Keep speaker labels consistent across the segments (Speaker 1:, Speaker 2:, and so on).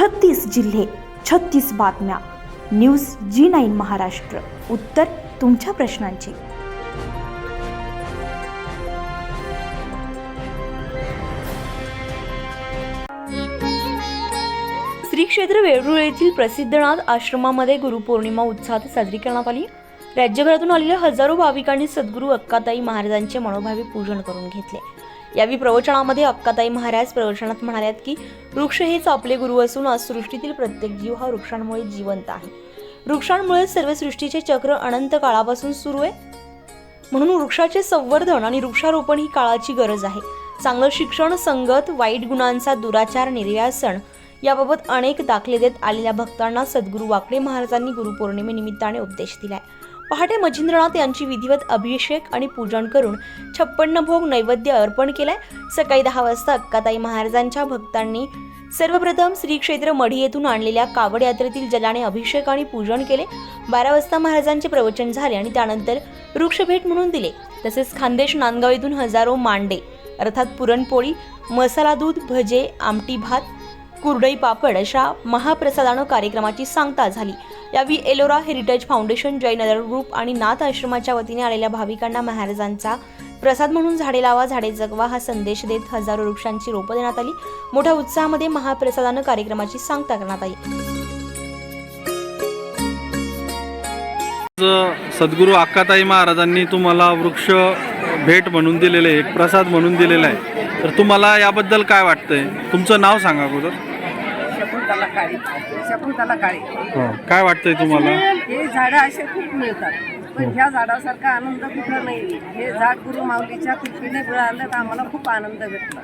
Speaker 1: छत्तीस जिल्हे छत्तीस बातम्या. News Zee nine Maharashtra. उत्तर तुमच्या प्रश्नांची. श्री क्षेत्र वेरूळ येथील प्रसिद्धनाथ आश्रमामध्ये गुरुपौर्णिमा उत्साहात साजरी करण्यात आली. राज्यभरातून आलेल्या हजारो भाविकांनी सद्गुरू अक्काताई महाराजांचे मनोभावी पूजन करून घेतले. यावेळी प्रवचनामध्ये अक्काताई महाराज प्रवचनात म्हणाल्यात की वृक्ष हेच आपले गुरु असून आज सृष्टीतील प्रत्येक जीव हा वृक्षांमुळे जिवंत आहे. वृक्षांमुळे सर्व सृष्टीचे चक्र अनंत काळापासून सुरू आहे. म्हणून वृक्षाचे संवर्धन आणि वृक्षारोपण ही काळाची गरज आहे. चांगलं शिक्षण संगत वाईट गुणांचा दुराचार निर्यासन याबाबत अनेक दाखले देत आलेल्या भक्तांना सद्गुरू वाकडे महाराजांनी गुरुपौर्णिमेनिमित्ताने उपदेश दिलाय. पहाटे मच्छिंद्रनाथ यांची विधिवत अभिषेक आणि पूजन करून छप्पन्न भोग नैवेद्य अर्पण केलाय. सकाळी दहा वाजता अक्काताई महाराजांच्या भक्तांनी सर्वप्रथम श्री क्षेत्र मढी येथून आणलेल्या कावड यात्रेतील जलाने अभिषेक आणि पूजन केले. बारा वाजता महाराजांचे प्रवचन झाले आणि त्यानंतर वृक्षभेट म्हणून दिले. तसेच खानदेश नांदगाव येथून हजारो मांडे अर्थात पुरणपोळी मसाला दूध भजे आमटी भात कुरडई पापड अशा महाप्रसादानं कार्यक्रमाची सांगता झाली. यावेळी Ellora heritage foundation Jain Nagar group आणि नाथ आश्रमाच्या वतीने आलेल्या भाविकांना महाराजांचा प्रसाद म्हणून झाडे लावा झाडे जगवा हा संदेश देत हजारो वृक्षांची रोपं देण्यात आली. मोठ्या उत्साहामध्ये महाप्रसादानं कार्यक्रमाची सांगता करण्यात आली.
Speaker 2: सद्गुरू अक्काताई महाराजांनी तुम्हाला वृक्ष भेट म्हणून दिलेले आहे, एक प्रसाद म्हणून दिलेला आहे. तर तुम्हाला याबद्दल काय वाटतंय? तुमचं नाव सांगा अगोदर.
Speaker 3: शकुंतला काळी. शकुंतला काळी.
Speaker 2: हो. काय वाटतंय तुम्हाला?
Speaker 3: हे झाडं असे खूप मिळतात. पण ह्या झाडासारखा आनंद कुठं नाही हे झाड गुरु माऊलीच्या कृपेने मिळालं तर आम्हाला खूप आनंद भेटला.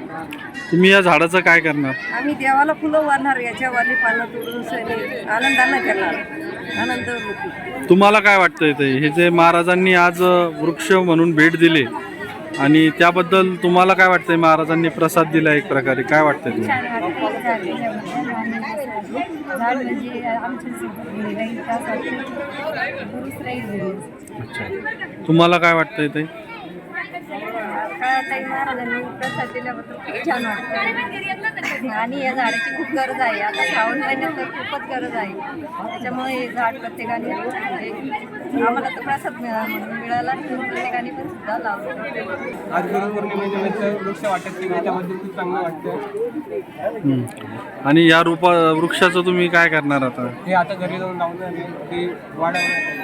Speaker 2: तुम्ही या झाडाचं काय करणार?
Speaker 3: आम्ही देवाला फुलं वाढणार याच्यावाली पानं तोडून सनी आनंदानं घेणार. आनंद
Speaker 2: तुम्हाला काय वाटतंय ते? हे जे महाराजांनी आज वृक्ष म्हणून भेट दिली आणि त्याबद्दल तुम्हाला काय वाटतंय? महाराजांनी प्रसाद दिला एक प्रकारे. काय वाटतंय तुम्हाला?
Speaker 4: म्हणजे राहील.
Speaker 2: अच्छा. तुम्हाला काय वाटतंय ते
Speaker 4: काळाताई महाराजांनी प्रसाद दिल्याबद्दल खूप छान वाटतं आणि या झाडाची खूप गरज आहे. आता श्रावण महिन्यात तर खूपच गरज आहे. त्याच्यामुळे हे झाड प्रत्येकाने म्हणजे आम्हाला तर प्रसाद मिळाला म्हणून मिळाला तर प्रत्येकाने पण सुद्धा लावलं.
Speaker 5: आज वृक्ष खूप चांगलं वाटतं.
Speaker 2: आणि या रूपा वृक्षाचं तुम्ही काय करणार आता?
Speaker 5: हे आता घरी जाऊन लावलं आणि ते वाढवलं.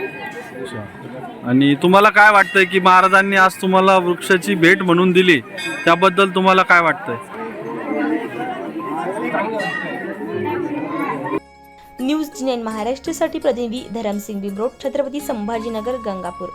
Speaker 2: आणि तुम्हाला काय वाटतंय की महाराजांनी आज तुम्हाला वृक्षाची भेट म्हणून दिली. त्याबद्दल तुम्हाला काय वाटतंय?
Speaker 1: न्यूज जी महाराष्ट्रासाठी प्रतिनिधी धरमसिंग बिब्रोड छत्रपती संभाजीनगर गंगापूर.